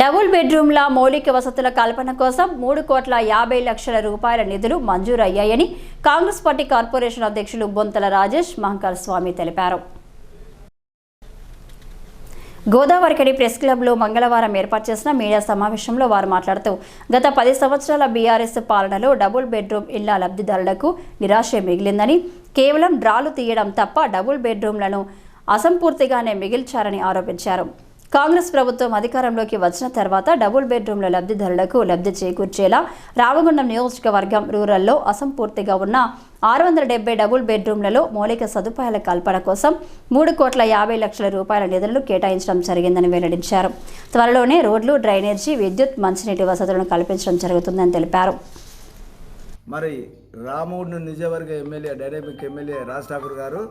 Double బెడ్రూమ్ల మౌలిక వసతుల కల్పన కోసం మూడు కోట్ల యాభై లక్షల రూపాయల నిధులు మంజూరయ్యాయని కాంగ్రెస్ పార్టీ కార్పొరేషన్ అధ్యక్షులు బొంతల రాజేష్ మహంకాల్ స్వామి తెలిపారు. గోదావరికడి ప్రెస్ క్లబ్లో మంగళవారం ఏర్పాటు చేసిన మీడియా సమావేశంలో వారు మాట్లాడుతూ గత పది సంవత్సరాల బీఆర్ఎస్ పాలనలో డబుల్ బెడ్రూమ్ ఇళ్ళ లబ్ధిదారులకు నిరాశ మిగిలిందని కేవలం డ్రాలు తీయడం తప్ప డబుల్ బెడ్రూమ్లను అసంపూర్తిగానే మిగిల్చారని ఆరోపించారు. కాంగ్రెస్ ప్రభుత్వం అధికారంలోకి వచ్చిన తర్వాత డబుల్ బెడ్రూమ్ల లబ్ధిదారులకు లబ్ధి చేకూర్చేలా రామగుండం నియోజకవర్గం రూరల్లో అసంపూర్తిగా ఉన్న ఆరు వందల డెబ్బై డబుల్ బెడ్రూమ్లలో మౌలిక సదుపాయాల కల్పన కోసం మూడు కోట్ల యాభై లక్షల రూపాయల నిధులను కేటాయించడం జరిగిందని వెల్లడించారు. త్వరలోనే రోడ్లు డ్రైనేజీ విద్యుత్ మంచినీటి వసతులను కల్పించడం జరుగుతుందని తెలిపారు. మరి రామూడిని నిజవర్గ MLA dynamic MLA Raj Thakur గారు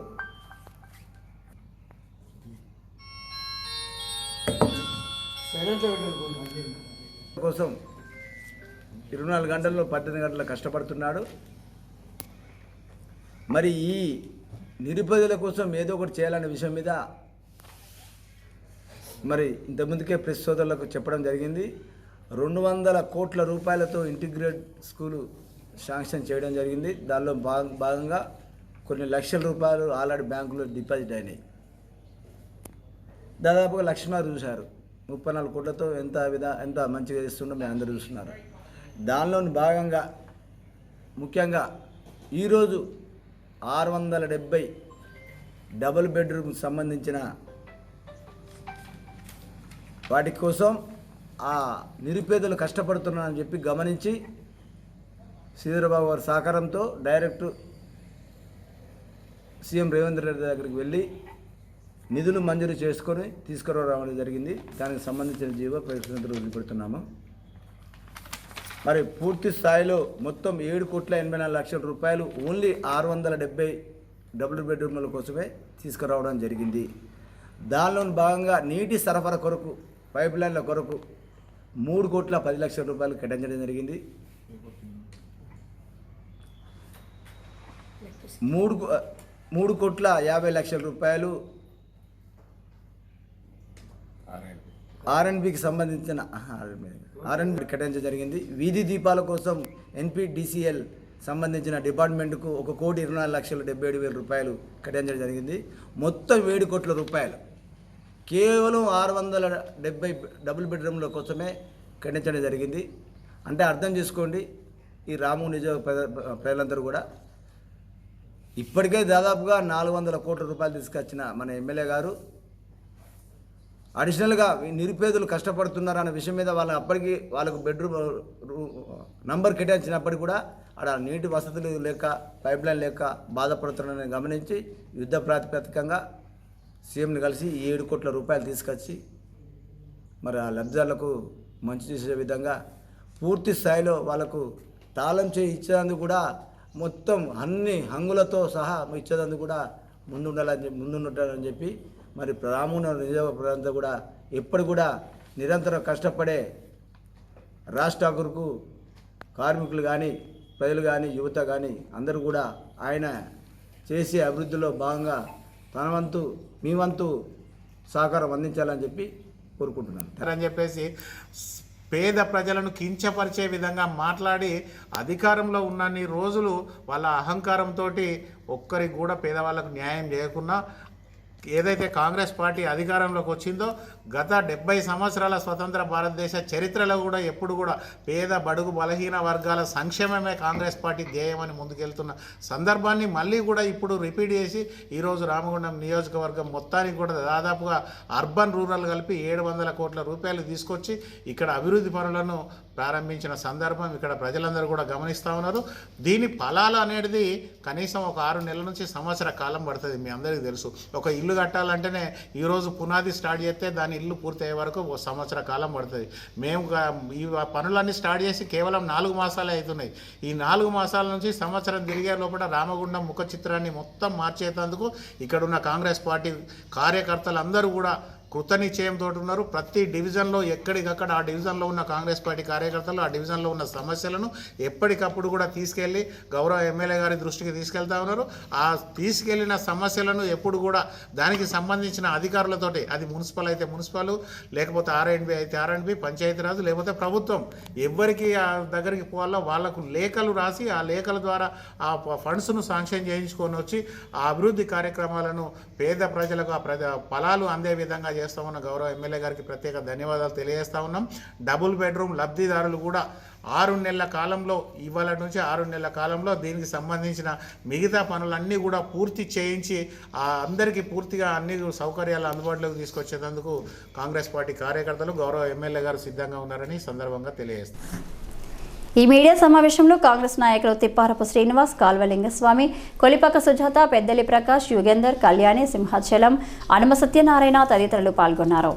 కోసం ఇరవై నాలుగు గంటల్లో పద్దెనిమిది గంటలు కష్టపడుతున్నాడు. మరి ఈ నిరుపేదల కోసం ఏదో ఒకటి చేయాలనే విషయం మీద మరి ఇంతకుముందుకే ప్రెస్ సోదరులకు చెప్పడం జరిగింది. రెండు వందల కోట్ల రూపాయలతో ఇంటిగ్రేట్ స్కూలు శాంక్షన్ చేయడం జరిగింది. దానిలో భాగంగా కొన్ని లక్షల రూపాయలు ఆల్రెడీ బ్యాంకులో డిపాజిట్ అయినాయి. దాదాపుగా లక్షన్నర చూశారు. ముప్పై నాలుగు కోట్లతో ఎంత విధ ఎంత మంచిగా చేస్తుండో మేము అందరూ చూస్తున్నారు. దానిలోని భాగంగా ముఖ్యంగా ఈరోజు ఆరు వందల డెబ్బై డబుల్ బెడ్రూమ్ సంబంధించిన వాటి కోసం ఆ నిరుపేదలు కష్టపడుతున్నారని చెప్పి గమనించి శ్రీధరబాబు గారి సహకారంతో డైరెక్ట్ సీఎం రేవంత్ రెడ్డి దగ్గరికి వెళ్ళి నిధులు మంజూరు చేసుకొని తీసుకురావడం జరిగింది. దానికి సంబంధించిన జీవో ప్రయత్నంతో వదిలిపెడుతున్నాము. మరి పూర్తి స్థాయిలో మొత్తం ఏడు కోట్ల ఎనభై నాలుగు లక్షల రూపాయలు ఓన్లీ ఆరు వందల డెబ్బై డబుల్ బెడ్రూమ్ల కోసమే తీసుకురావడం జరిగింది. దానిలో భాగంగా నీటి సరఫరా కొరకు పైప్ లైన్ల కొరకు మూడు కోట్ల పది లక్షల రూపాయలు కేటాయించడం జరిగింది. మూడు మూడు కోట్ల యాభై లక్షల రూపాయలు ఆర్ఎన్బికి సంబంధించిన ఆర్ఎన్బి కేటాయించడం జరిగింది. వీధి దీపాల కోసం ఎన్పిడిసిఎల్ సంబంధించిన డిపార్ట్మెంట్కు ఒక కోటి ఇరవై నాలుగు లక్షల డెబ్బై ఏడు వేల రూపాయలు కేటాయించడం జరిగింది. మొత్తం ఏడు కోట్ల రూపాయలు. కేవలం ఆరు వందల డెబ్బై డబుల్ బెడ్రూమ్ల కోసమే కేటాయించడం జరిగింది. అంటే అర్థం చేసుకోండి ఈ రాము నిజ ప్రజలందరూ కూడా. ఇప్పటికే దాదాపుగా నాలుగు వందల కోట్ల రూపాయలు తీసుకొచ్చిన మన ఎమ్మెల్యే గారు అడిషనల్గా నిరుపేదలు కష్టపడుతున్నారు అనే విషయం మీద వాళ్ళ అప్పటికి వాళ్ళకు బెడ్రూమ్ రూ- నంబర్ కేటాయించినప్పటికీ కూడా అక్కడ నీటి వసతులు లేక పైప్ లైన్ లేక బాధపడుతున్నారని గమనించి యుద్ధ ప్రాతిపదికంగా సీఎంని కలిసి ఏడు కోట్ల రూపాయలు తీసుకొచ్చి మరి ఆ లబ్ధిదారులకు మంచి చేసే విధంగా పూర్తి స్థాయిలో వాళ్ళకు తాళం చేయి ఇచ్చేందుకు కూడా మొత్తం అన్ని హంగులతో సహా ఇచ్చేదందుకు కూడా ముందుండాలని చెప్పి ముందుండాలని చెప్పి మరి రామున నిజామ ప్రజలంతా కూడా ఎప్పుడు కూడా నిరంతరం కష్టపడే రాజ్ ఠాకూర్కు కార్మికులు కానీ ప్రజలు కానీ యువత కానీ అందరూ కూడా ఆయన చేసే అభివృద్ధిలో భాగంగా తన వంతు మీ వంతు సహకారం అందించాలని చెప్పి కోరుకుంటున్నాను. అని చెప్పేసి పేద ప్రజలను కించపరిచే విధంగా మాట్లాడి అధికారంలో ఉన్నన్ని రోజులు వాళ్ళ అహంకారంతో ఒక్కరికి కూడా పేదవాళ్ళకు న్యాయం చేయకుండా ఏదైతే కాంగ్రెస్ పార్టీ అధికారంలోకి వచ్చిందో గత డెబ్బై సంవత్సరాల స్వతంత్ర భారతదేశ చరిత్రలో కూడా ఎప్పుడు కూడా పేద బడుగు బలహీన వర్గాల సంక్షేమమే కాంగ్రెస్ పార్టీ ధ్యేయమని ముందుకెళ్తున్న సందర్భాన్ని మళ్ళీ కూడా ఇప్పుడు రిపీట్ చేసి ఈరోజు రామగుండం నియోజకవర్గం మొత్తానికి కూడా దాదాపుగా అర్బన్ రూరల్ కలిపి ఏడు వందల కోట్ల రూపాయలు తీసుకొచ్చి ఇక్కడ అభివృద్ధి పనులను ప్రారంభించిన సందర్భం ఇక్కడ ప్రజలందరూ కూడా గమనిస్తూ ఉన్నారు. దీని ఫలాలు అనేది కనీసం ఒక ఆరు నెలల నుంచి సంవత్సర కాలం పడుతుంది మీ అందరికీ తెలుసు. ఒక ఇల్లు కట్టాలంటేనే ఈరోజు పునాది స్టార్ట్ చేస్తే దాని ఇల్లు పూర్తయ్యే వరకు ఒక సంవత్సర కాలం పడుతుంది. మేము ఈ పనులన్నీ స్టార్ట్ చేసి కేవలం నాలుగు మాసాలే అవుతున్నాయి. ఈ నాలుగు మాసాల నుంచి సంవత్సరం తిరిగే లోపల రామగుండం ముఖ చిత్రాన్ని మొత్తం మార్చేటందుకు ఇక్కడున్న కాంగ్రెస్ పార్టీ కార్యకర్తలందరూ కూడా కృత నిశ్చయంతో ఉన్నారు. ప్రతి డివిజన్లో ఎక్కడికక్కడ ఆ డివిజన్లో ఉన్న కాంగ్రెస్ పార్టీ కార్యకర్తలు ఆ డివిజన్లో ఉన్న సమస్యలను ఎప్పటికప్పుడు కూడా తీసుకెళ్ళి గౌరవ ఎమ్మెల్యే గారి దృష్టికి తీసుకెళ్తా ఉన్నారు. ఆ తీసుకెళ్ళిన సమస్యలను ఎప్పుడు కూడా దానికి సంబంధించిన అధికారులతోటి అది మున్సిపల్ అయితే మున్సిపల్ లేకపోతే ఆర్ఎండ్బి అయితే ఆర్ఎండ్బి పంచాయతీరాజ్ లేకపోతే ప్రభుత్వం ఎవరికి ఆ దగ్గరికి పోవాలో వాళ్ళకు లేఖలు రాసి ఆ లేఖల ద్వారా ఆ ఫ- ఫండ్స్ను శాంక్షన్ చేయించుకొని వచ్చి ఆ అభివృద్ధి కార్యక్రమాలను పేద ప్రజలకు ఆ ప్రజ ఫలాలు అందే విధంగా చేస్తా ఉన్న గౌరవ ఎమ్మెల్యే గారికి ప్రత్యేక ధన్యవాదాలు తెలియజేస్తా ఉన్నాం. డబుల్ బెడ్రూమ్ లబ్ధిదారులు కూడా ఆరు నెలల కాలంలో ఇవాళ నుంచి ఆరు నెలల కాలంలో దీనికి సంబంధించిన మిగతా పనులన్నీ కూడా పూర్తి చేయించి ఆ అందరికీ పూర్తిగా అన్ని సౌకర్యాలు అందుబాటులోకి తీసుకొచ్చేందుకు కాంగ్రెస్ పార్టీ కార్యకర్తలు గౌరవ ఎమ్మెల్యే గారు సిద్ధంగా ఉన్నారని సందర్భంగా తెలియజేస్తారు ఈ మీడియా సమావేశంలో కాంగ్రెస్ నాయకులు తిప్పారపు శ్రీనివాస్ కాల్వలింగస్వామి కొలిపక సుజాత పెద్దలి ప్రకాష్ యుగేందర్ కళ్యాణి సింహాచలం అనుమ సత్యనారాయణ తదితరులు పాల్గొన్నారు.